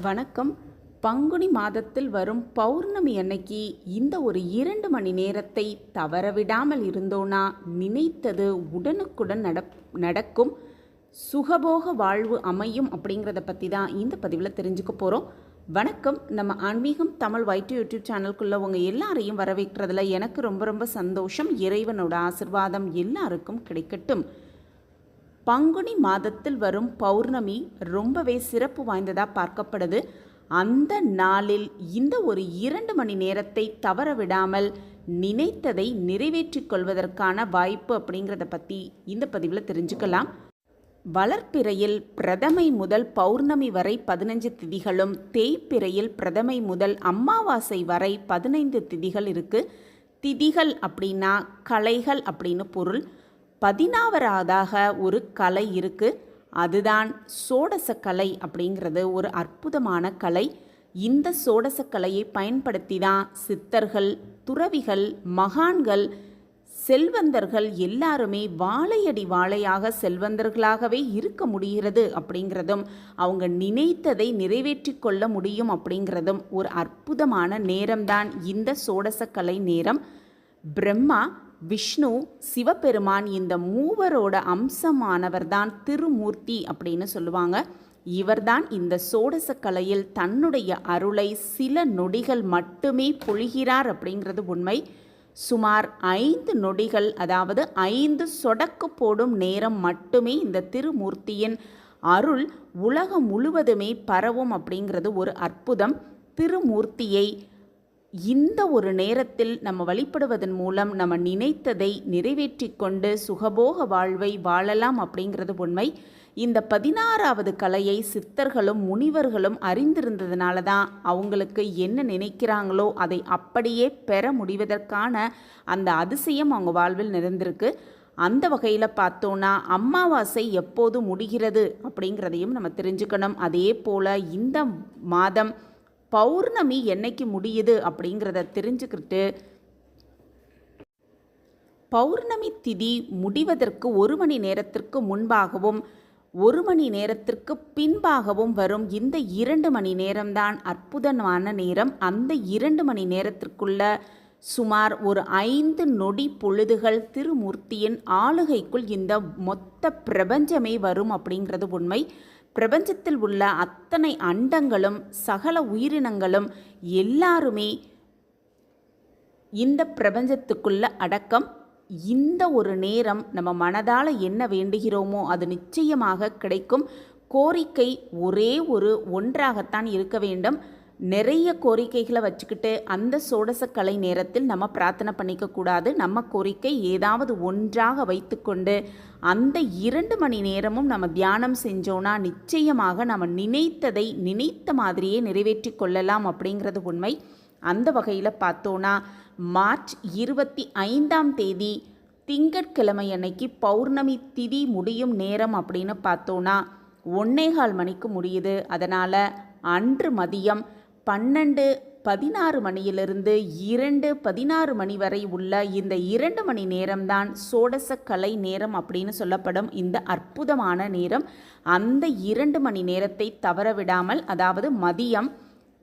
வணக்கம். பங்குனி மாதத்தில் வரும் பௌர்ணமி அன்னைக்கு இந்த ஒரு இரண்டு மணி நேரத்தை தவறவிடாமல் இருந்தோனா நினைத்தது உடனுக்குடன் நட நடக்கும். சுகபோக வாழ்வு அமையும் அப்படிங்கிறத பற்றி தான் இந்த பதிவில் தெரிஞ்சுக்க போகிறோம் வணக்கம். நம்ம ஆன்மீகம் தமிழ் வைட்டு யூடியூப் சேனலுக்குள்ளே உங்கள் எல்லாரையும் வரவேற்கிறதுல எனக்கு ரொம்ப ரொம்ப சந்தோஷம். இறைவனோட ஆசிர்வாதம் எல்லாருக்கும் கிடைக்கட்டும். பங்குனி மாதத்தில் வரும் பௌர்ணமி ரொம்பவே சிறப்பு வாய்ந்ததாக பார்க்கப்படுது. அந்த நாளில் இந்த ஒரு இரண்டு மணி நேரத்தை தவற விடாமல் நினைத்ததை நிறைவேற்றிக் கொள்வதற்கான வாய்ப்பு அப்படிங்கிறத பற்றி இந்த பதிவில் தெரிஞ்சுக்கலாம். வளர்ப்பிறையில் பிரதமை முதல் பௌர்ணமி வரை பதினஞ்சு திதிகளும் தேய்ப்பிறையில் பிரதமை முதல் அமாவாசை வரை பதினைந்து திதிகள் இருக்குது திதிகள் அப்படின்னா கலைகள் அப்படின்னு பொருள். பதினாவதாக ஒரு கலை இருக்குது அதுதான் சோடசக்கலை அப்படிங்கிறது. ஒரு அற்புதமான கலை. இந்த சோடசக்கலையை பயன்படுத்தி தான் சித்தர்கள் துறவிகள் மகான்கள் செல்வந்தர்கள் எல்லாருமே வாழையடி வாழையாக செல்வந்தர்களாகவே இருக்க முடிகிறது அப்படிங்கிறதும் அவங்க நினைத்ததை நிறைவேற்றி கொள்ள முடியும் அப்படிங்கிறதும் ஒரு அற்புதமான நேரம்தான் இந்த சோடசக்கலை நேரம். பிரம்மா விஷ்ணு சிவபெருமான் இந்த மூவரோட அம்சமானவர்தான் திருமூர்த்தி அப்படின்னு சொல்லுவாங்க. இவர்தான் இந்த சோடச கலையில் தன்னுடைய அருளை சில நொடிகள் மட்டுமே பொழிகிறார் அப்படிங்கிறது உண்மை. சுமார் ஐந்து நொடிகள் அதாவது ஐந்து சொடக்கு போடும் நேரம் மட்டுமே இந்த திருமூர்த்தியின் அருள் உலகம் முழுவதுமே பரவும் அப்படிங்கிறது ஒரு அற்புதம். திருமூர்த்தியை இந்த ஒரு நேரத்தில் நம்ம வழிபடுவதன் மூலம் நம்ம நினைத்ததை நிறைவேற்றி கொண்டு சுகபோக வாழ்வை வாழலாம் அப்படிங்கிறது உண்மை. இந்த பதினாறாவது கலையை சித்தர்களும் முனிவர்களும் அறிந்திருந்ததுனால தான் அவங்களுக்கு என்ன நினைக்கிறாங்களோ அதை அப்படியே பெற முடிவதற்கான அந்த அதிசயம் அவங்க வாழ்வில் நிறைந்திருக்கு. அந்த வகையில் பார்த்தோன்னா அமாவாசை எப்போது முடிகிறது அப்படிங்கிறதையும் நம்ம தெரிஞ்சுக்கணும். அதே போல் இந்த மாதம் பௌர்ணமி என்னைக்கு முடியுது அப்படிங்கிறத தெரிஞ்சுக்கிட்டு பௌர்ணமி திதி முடிவதற்கு ஒரு மணி நேரத்திற்கு முன்பாகவும் ஒரு மணி நேரத்திற்கு பின்பாகவும் வரும் இந்த இரண்டு மணி நேரம்தான் அற்புதமான நேரம். அந்த இரண்டு மணி நேரத்திற்குள்ள சுமார் ஒரு ஐந்து நொடி பொழுதுகள் திருமூர்த்தியின் ஆளுகைக்குள் இந்த மொத்த பிரபஞ்சமே வரும் அப்படிங்கிறது உண்மை. பிரபஞ்சத்தில் உள்ள அத்தனை அண்டங்களும் சகல உயிரினங்களும் எல்லாருமே இந்த பிரபஞ்சத்துக்குள்ள அடக்கம். இந்த ஒரு நேரம் நம்ம மனதால் என்ன வேண்டுகிறோமோ அது நிச்சயமாக கிடைக்கும். கோரிக்கை ஒரே ஒரு ஒன்றாகத்தான் இருக்க வேண்டும். நிறைய கோரிக்கைகளை வச்சுக்கிட்டு அந்த சோடசக்கலை நேரத்தில் நம்ம பிரார்த்தனை பண்ணிக்கக்கூடாது நம்ம கோரிக்கை ஏதாவது ஒன்றாக வைத்துக்கொண்டு அந்த இரண்டு மணி நேரமும் நம்ம தியானம் செஞ்சோன்னா நிச்சயமாக நம்ம நினைத்ததை நினைத்த மாதிரியே நிறைவேற்றி கொள்ளலாம் அப்படிங்கிறது உண்மை. அந்த வகையில் பார்த்தோன்னா மார்ச் இருபத்தி ஐந்தாம் தேதி திங்கட்கிழமை அன்னைக்கு பௌர்ணமி திதி முடியும் நேரம் அப்படின்னு பார்த்தோன்னா ஒன்னேகால் மணிக்கு முடியுது. அதனால் அன்று மதியம் பன்னெண்டு பதினாறு மணியிலிருந்து இரண்டு பதினாறு மணி வரை உள்ள இந்த இரண்டு மணி நேரம்தான் சோடச கலை நேரம் அப்படின்னு சொல்லப்படும் இந்த அற்புதமான நேரம். அந்த இரண்டு மணி நேரத்தை தவறவிடாமல் அதாவது மதியம்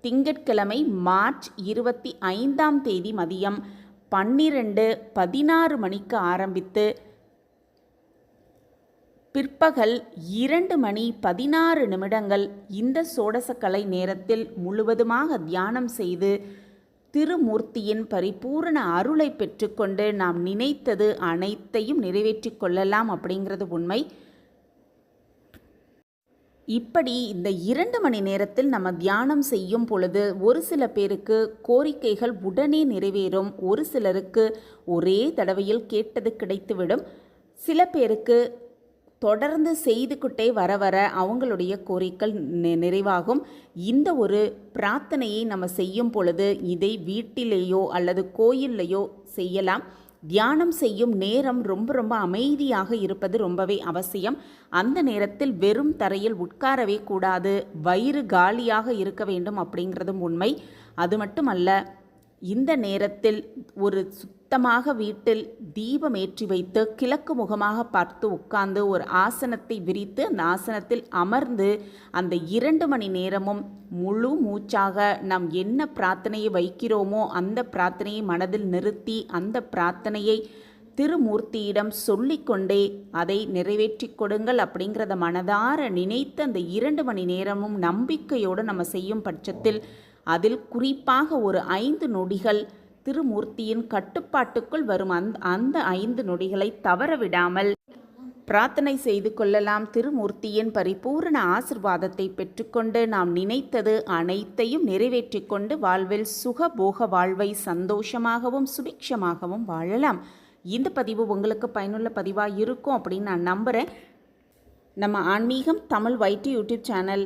திங்கட்கிழமை மார்ச் இருபத்தி ஐந்தாம் தேதி மதியம் பன்னிரெண்டு பதினாறு மணிக்கு ஆரம்பித்து பிற்பகல் இரண்டு மணி பதினாறு நிமிடங்கள் இந்த சோடசக்கலை நேரத்தில் முழுவதுமாக தியானம் செய்து திருமூர்த்தியின் பரிபூரண அருளை பெற்றுக்கொண்டு நாம் நினைத்தது அனைத்தையும் நிறைவேற்றி கொள்ளலாம் அப்படிங்கிறது உண்மை. இப்படி இந்த இரண்டு மணி நேரத்தில் நம்ம தியானம் செய்யும் பொழுது ஒரு சில பேருக்கு கோரிக்கைகள் உடனே நிறைவேறும் ஒரு சிலருக்கு ஒரே தடவையில் கேட்டது கிடைத்துவிடும். சில பேருக்கு தொடர்ந்து செய்துக்கிட்டே வர வர அவங்களுடைய கோரிக்கை நிறைவாகும். இந்த ஒரு பிரார்த்தனையை நம்ம செய்யும் பொழுது இதை வீட்டிலேயோ அல்லது கோயில்லையோ செய்யலாம். தியானம் செய்யும் நேரம் ரொம்ப ரொம்ப அமைதியாக இருப்பது ரொம்பவே அவசியம். அந்த நேரத்தில் வெறும் தரையில் உட்காரவே கூடாது. வயிறு காலியாக இருக்க வேண்டும் அப்படிங்கிறதும் உண்மை. அது மட்டுமல்ல இந்த நேரத்தில் ஒரு சுத்தமாக வீட்டில் தீபம் ஏற்றி வைத்து கிழக்கு முகமாக பார்த்து உட்கார்ந்து ஒரு ஆசனத்தை விரித்து அந்த ஆசனத்தில் அமர்ந்து அந்த இரண்டு மணி நேரமும் முழு மூச்சாக நாம் என்ன பிரார்த்தனையை வைக்கிறோமோ அந்த பிரார்த்தனையை மனதில் நிறுத்தி அந்த பிரார்த்தனையை திருமூர்த்தியிடம் சொல்லிக்கொண்டே அதை நிறைவேற்றி கொடுங்கள் அப்படிங்கிறத மனதார நினைத்து அந்த இரண்டு மணி நேரமும் நம்பிக்கையோடு நம்ம செய்யும் பட்சத்தில் அதில் குறிப்பாக ஒரு ஐந்து நொடிகள் திருமூர்த்தியின் கட்டுப்பாட்டுக்குள் வரும் அந்த அந்த ஐந்து நொடிகளை தவற விடாமல் பிரார்த்தனை செய்து கொள்ளலாம். திருமூர்த்தியின் பரிபூரண ஆசிர்வாதத்தை பெற்றுக்கொண்டு நாம் நினைத்தது அனைத்தையும் நிறைவேற்றிக் கொண்டு வாழ்வில் சுகபோக வாழ்வை சந்தோஷமாகவும் சுபிக்ஷமாகவும் வாழலாம். இந்த பதிவு உங்களுக்கு பயனுள்ள பதிவாக இருக்கும் அப்படின்னு நான் நம்புகிறேன் நம்ம ஆன்மீகம் தமிழ் வைட்டி யூடியூப் சேனல்